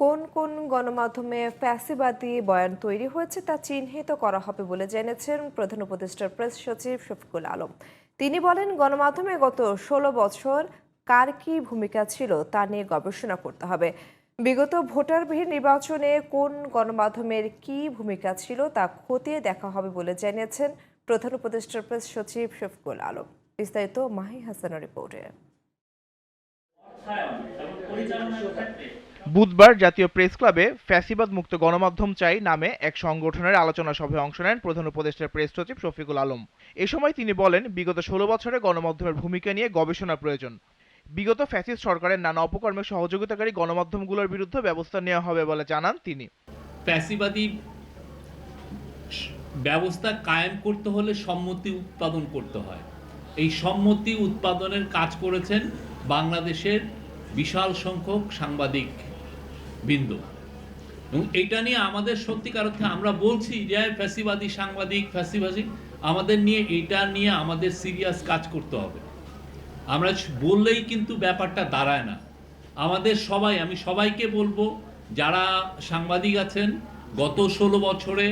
কোন কোন গণমাধ্যমে ফ্যাসিবাদী বয়ান তৈরি হয়েছে তা চিহ্নিত করা হবে বলে জেনেছেন প্রধান উপদেষ্টার প্রেস সচিব শফিকুল আলম। তিনি বলেন, গণমাধ্যমে গত ষোলো বছর কার কি ভূমিকা ছিল তা নিয়ে গবেষণা করতে হবে। বিগত ভোটারবিহীন নির্বাচনে কোন গণমাধ্যমের কি ভূমিকা ছিল তা খতিয়ে দেখা হবে বলে জানিয়েছেন প্রধান উপদেষ্টার প্রেস সচিব শফিকুল আলম। বিস্তারিত মাহি হাসানের রিপোর্টে। বুধবার জাতীয় প্রেস ক্লাবে ফ্যাসিবাদ মুক্ত গণমাধ্যম চাই নামে এক সংগঠনের আলোচনা সভায় অংশ নেন প্রধান উপদেষ্টার প্রেস সচিব শফিকুল আলম। এ সময় তিনি বলেন, বিগত ষোলো বছরে গণমাধ্যমের ভূমিকা নিয়ে গবেষণা প্রয়োজন। বিগত ফ্যাসিস্ট সরকারের নানা অপকর্মে সহযোগিতাকারী গণমাধ্যমগুলোর বিরুদ্ধে ব্যবস্থা নেওয়া হবে বলে জানান তিনি। ফ্যাসিবাদী ব্যবস্থা কায়েম করতে হলে সম্মতি উৎপাদন করতে হয়। এই সম্মতি উৎপাদনের কাজ করেছেন বাংলাদেশের বিশাল সংখ্যক সাংবাদিক। বিন্দু। এবং এটা নিয়ে আমাদের সত্যিকার অর্থে আমরা বলছি যে, ফ্যাসিবাদী, সাংবাদিক, ফ্যাসিবাদী, আমাদের নিয়ে এটা নিয়ে আমাদের সিরিয়াস কাজ করতে হবে। আমরা বললেই কিন্তু ব্যাপারটা দাঁড়ায় না। আমাদের সবাই, আমি সবাইকে বলব, যারা সাংবাদিক আছেন, গত ষোলো বছরে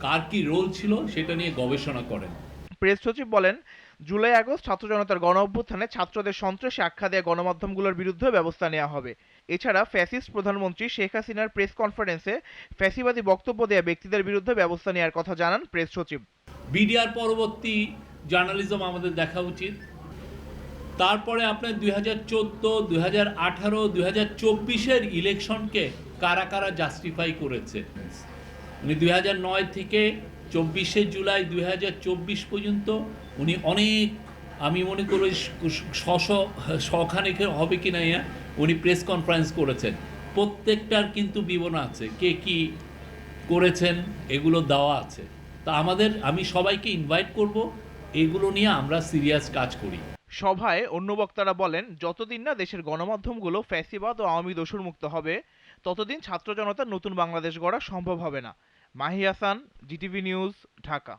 কার কি রোল ছিল সেটা নিয়ে গবেষণা করেন। প্রেস সচিব বলেন জুলাই, আগস্ট ছাত্র জনতার গণ অভ্যুত্থানে ছাত্রদের সন্ত্রাসী আখ্যা দেওয়া গণমাধ্যমগুলোর বিরুদ্ধে ব্যবস্থা নেওয়া হবে। এছাড়া ফ্যাসিস্ট প্রধানমন্ত্রী শেখ হাসিনার প্রেস কনফারেন্সে ফ্যাসিবাদী বক্তব্য দেওয়া ব্যক্তিদের বিরুদ্ধে ব্যবস্থা নেওয়ার কথা জানান প্রেস সচিব। বিডিআর পরবর্তী জার্নালিজম আমাদের দেখা উচিত। তারপরে আপনার দুই হাজার চোদ্দ, দুই হাজার আঠারো, দুই হাজার চব্বিশের ইলেকশনকে কারা কারা জাস্টিফাই করেছে? উনি দুই হাজার নয় থেকে চব্বিশে জুলাই দুই হাজার চব্বিশ পর্যন্ত উনি অনেক আমি মনে করি শখানেক হবে কি না ইয়া, উনি প্রেস কনফারেন্স করেছেন। প্রত্যেকটার কিন্তু বিবরণ আছে কে কি করেছেন এগুলো দেওয়া আছে। তা আমাদের আমি সবাইকে ইনভাইট করব এগুলো নিয়ে আমরা সিরিয়াস কাজ করি। সভায় অন্য বক্তারা বলেন যতদিন না দেশের গণমাধ্যমগুলো ফ্যাসিবাদ ও আওয়ামী দোষর মুক্ত হবে ততদিন ছাত্র জনতার নতুন বাংলাদেশ গড়া সম্ভব হবে না। Mahi Hasan GTV news Dhaka